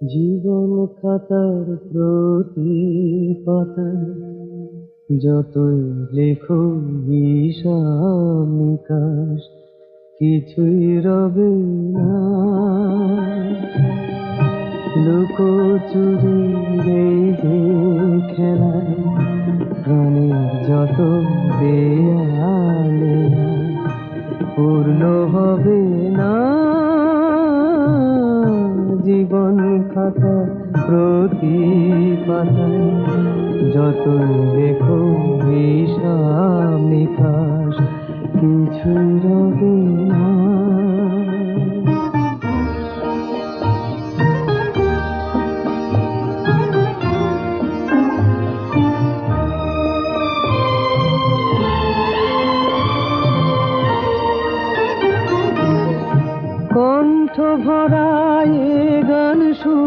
জীবন খাতার প্রতি পাতায় যতই লেখো হিসাব নিকাশ, কিছুই রবে না। লুকোচুরি এই যে খেলায় প্রাণের যত দেয়ালে পূর্ণ হবে না। থাকা প্রতি পাতায় যতই দেখো হিসাব নিকাশ রবে কণ্ঠ ভরায় গান শুন